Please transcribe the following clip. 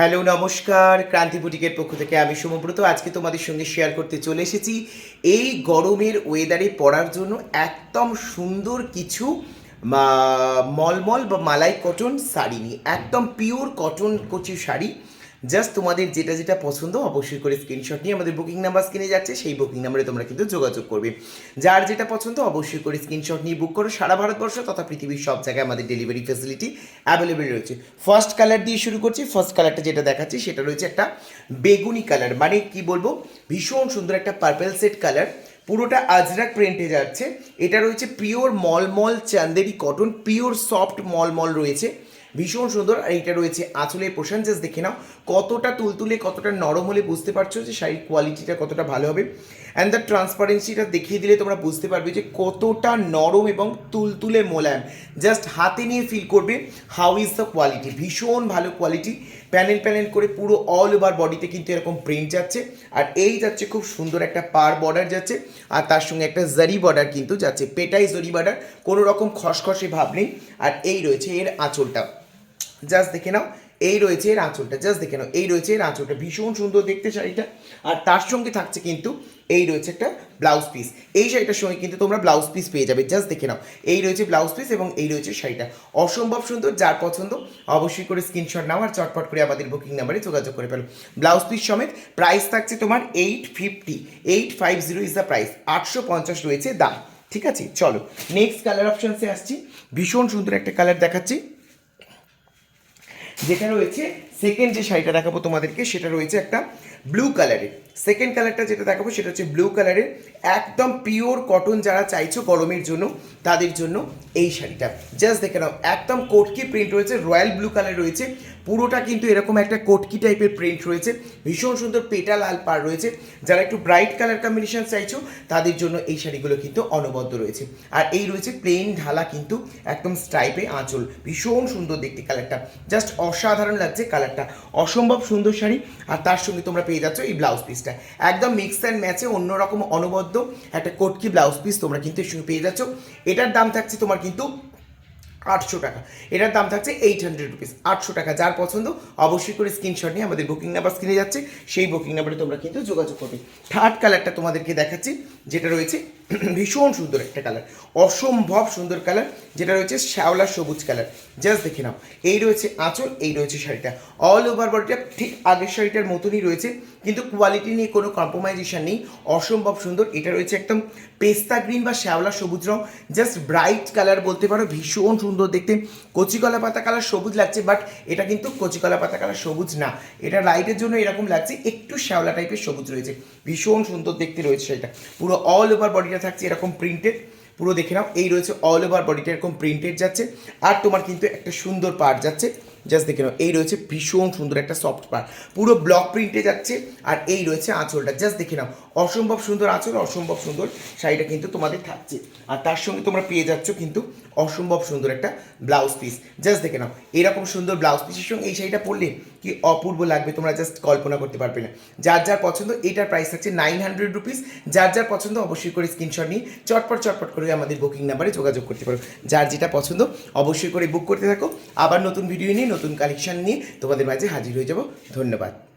Hello, নমস্কার। ক্রান্তি বুটিকের পক্ষ থেকে আমি সুমব্রত। আজকে তোমাদের সঙ্গে শেয়ার করতে চলে এসেছি। এই গরমের ওয়েদারে পড়ার জন্য একদম সুন্দর কিছু মলমল বা মালাই কটন শাড়ি নিই একদম পিওর কটন কচি শাড়ি। জাস্ট তোমাদের যেটা যেটা পছন্দ, অবশ্যই করে স্ক্রিনশট নিয়ে আমাদের বুকিং নাম্বার স্ক্রিনে যাচ্ছে, সেই বুকিং নাম্বারে তোমরা কিন্তু যোগাযোগ করবে। যার যেটা পছন্দ, অবশ্যই করে স্ক্রিনশট নিয়ে বুক করো। সারা ভারতবর্ষ তথা পৃথিবীর সব জায়গায় আমাদের ডেলিভারি ফেসিলিটি অ্যাভেলেবেল রয়েছে। ফার্স্ট কালার দিয়ে শুরু করছি। ফার্স্ট কালারটা যেটা দেখাচ্ছি, সেটা রয়েছে একটা বেগুনি কালার মানে কি বলব? ভীষণ সুন্দর একটা পার্পেল সেট কালার পুরোটা আজরাক প্রিন্টে যাচ্ছে। এটা রয়েছে pure মলমল Chanderi cotton pure soft মলমল রয়েছে। ভীষণ সুন্দর। আর এটা রয়েছে আঁচলের পোষণ জাস্ট দেখে নাও কতটা তুলতুলে, কতটা নরম হলে বুঝতে পারছ যে শাড়ির কোয়ালিটিটা কতটা ভালো হবে। অ্যান্ড দ্য ট্রান্সপারেন্সিটা দেখিয়ে দিলে তোমরা বুঝতে পারবে যে কতটা নরম এবং তুলতুলে মোলায়েম। জাস্ট হাতে নিয়ে ফিল করবে হাউ ইজ দ্য কোয়ালিটি ভীষণ ভালো কোয়ালিটি প্যানেল প্যানেল করে পুরো অল ওভার বডিতে কিন্তু এরকম প্রিন্ট যাচ্ছে। আর এই যাচ্ছে খুব সুন্দর একটা পার বর্ডার যাচ্ছে। আর তার সঙ্গে একটা জারি বর্ডার কিন্তু যাচ্ছে। পেটাই জরি বর্ডার কোনো রকম খসখসে ভাব নেই। আর এই রয়েছে এর আঁচলটা। জাস্ট দেখে নাও, এই রয়েছে এর আঁচলটা জাস্ট দেখে নাও, এই রয়েছে এর আঁচলটা ভীষণ সুন্দর দেখতে শাড়িটা। আর তার সঙ্গে থাকছে কিন্তু এই রয়েছে একটা ব্লাউজ পিস এই শাড়িটার সঙ্গে কিন্তু তোমরা ব্লাউজ পিস পেয়ে যাবে। জাস্ট দেখে নাও, এই রয়েছে ব্লাউজ পিস এবং এই রয়েছে শাড়িটা। অসম্ভব সুন্দর, যার পছন্দ অবশ্যই করে স্ক্রিনশট নাও আর চটপট করে আমাদের বুকিং নাম্বারে যোগাযোগ করে ফেলো। ব্লাউজ পিস সমেত প্রাইস থাকছে তোমার eight fifty eight five zero is the price আটশো পঞ্চাশ রয়েছে দাম। ঠিক আছে? চলো নেক্সট কালার অপশানসে আসছি। ভীষণ সুন্দর একটা কালার দেখাচ্ছি। যেটা রয়েছে সেকেন্ড যে শাড়িটা দেখাবো তোমাদেরকে, সেটা রয়েছে একটা ব্লু কালারের সেকেন্ড কালারটা যেটা দেখাবো, সেটা হচ্ছে ব্লু কালারের একদম পিওর কটন যারা চাইছো গরমের জন্য, তাদের জন্য এই শাড়িটা। জাস্ট দেখে নাও, একদম কোটকি প্রিন্ট রয়েছে রয়্যাল ব্লু কালার রয়েছে। পুরোটা কিন্তু এরকম একটা কোটকি টাইপের প্রিন্ট রয়েছে। ভীষণ সুন্দর পেটা লাল পার রয়েছে। যারা একটু ব্রাইট কালার কম্বিনেশন চাইছো, তাদের জন্য এই শাড়িগুলো কিন্তু অনবদ্য রয়েছে। আর এই রয়েছে প্লেন ঢালা কিন্তু একদম স্ট্রাইপে আঁচল। ভীষণ সুন্দর দেখতে কালারটা জাস্ট অসাধারণ লাগছে কালারটা অসম্ভব সুন্দর শাড়ি, আর তার সঙ্গে তোমরা পেয়ে যাচ্ছ এই ব্লাউজ পিসটা একদম মিক্স অ্যান্ড ম্যাচে অন্যরকম অনবদ্য একটা কোটকি ব্লাউজ পিস তোমরা কিন্তু এর সঙ্গে পেয়ে যাচ্ছ। এটার দাম থাকছে তোমার কিন্তু আটশো টাকা। এটার দাম থাকছে এইট হান্ড্রেড রুপিস আটশো টাকা। যার পছন্দ, অবশ্যই করে স্ক্রিনশট নিয়ে আমাদের বুকিং নাম্বার স্ক্রিনে যাচ্ছে। সেই বুকিং নাম্বারে তোমরা কিন্তু যোগাযোগ করবে। থার্ড কালারটা তোমাদেরকে দেখাচ্ছি, যেটা রয়েছে ভীষণ সুন্দর একটা কালার অসম্ভব সুন্দর কালার যেটা রয়েছে শ্যাওলা সবুজ কালার জাস্ট দেখে নাও, এই রয়েছে আঁচল, এই রয়েছে শাড়িটা। অল ওভার বডিটা ঠিক আগের শাড়িটার মতনই রয়েছে, কিন্তু কোয়ালিটি নিয়ে কোনো কম্প্রোমাইজেশন নেই, অসম্ভব সুন্দর। এটা রয়েছে একদম পেস্তা গ্রিন বা শ্যাওলা সবুজ রং জাস্ট ব্রাইট কালার বলতে পারো, ভীষণ সুন্দর দেখতে। কচিকলা পাতা কালার সবুজ লাগছে বাট এটা কিন্তু কচিকলা পাতা কালার সবুজ না। এটা লাইটের জন্য এরকম লাগছে, একটু শ্যাওলা টাইপের সবুজ রয়েছে। ভীষণ সুন্দর দেখতে রয়েছে সেটা পুরো অল ওভার বডিটা থাকছে, এরকম প্রিন্টেড পুরো দেখে নাও, এই রয়েছে অল ওভার বডিটা এরকম প্রিন্টেড যাচ্ছে। আর তোমার কিন্তু একটা সুন্দর পার্ট যাচ্ছে জাস্ট দেখে নাও, এই রয়েছে ভীষণ সুন্দর একটা সফট পার্ট পুরো ব্লক প্রিন্টে যাচ্ছে, আর এই রয়েছে আঁচলটা জাস্ট দেখে নাও, অসম্ভব সুন্দর আঁচল, অসম্ভব সুন্দর শাড়িটা কিন্তু তোমাদের থাকছে। আর তার সঙ্গে তোমরা পেয়ে যাচ্ছ কিন্তু অসম্ভব সুন্দর একটা ব্লাউজ পিস জাস্ট দেখে নাও, এরকম সুন্দর ব্লাউজ পিসের সঙ্গে এই শাড়িটা পরলে কি অপূর্ব লাগবে তোমরা জাস্ট কল্পনা করতে পারবে না। যার যার পছন্দ, এটার প্রাইস থাকছে নাইন হান্ড্রেড রুপিস যার যার পছন্দ, অবশ্যই করে স্ক্রিনশট নিয়ে চটপট চটপট করে আমাদের বুকিং নাম্বারে যোগাযোগ করতে পারো। যার যেটা পছন্দ, অবশ্যই করে বুক করতে থাকো। আবার নতুন ভিডিও নিয়ে, নতুন কালেকশন নিয়ে তোমাদের মাঝে হাজির হয়ে যাব। ধন্যবাদ।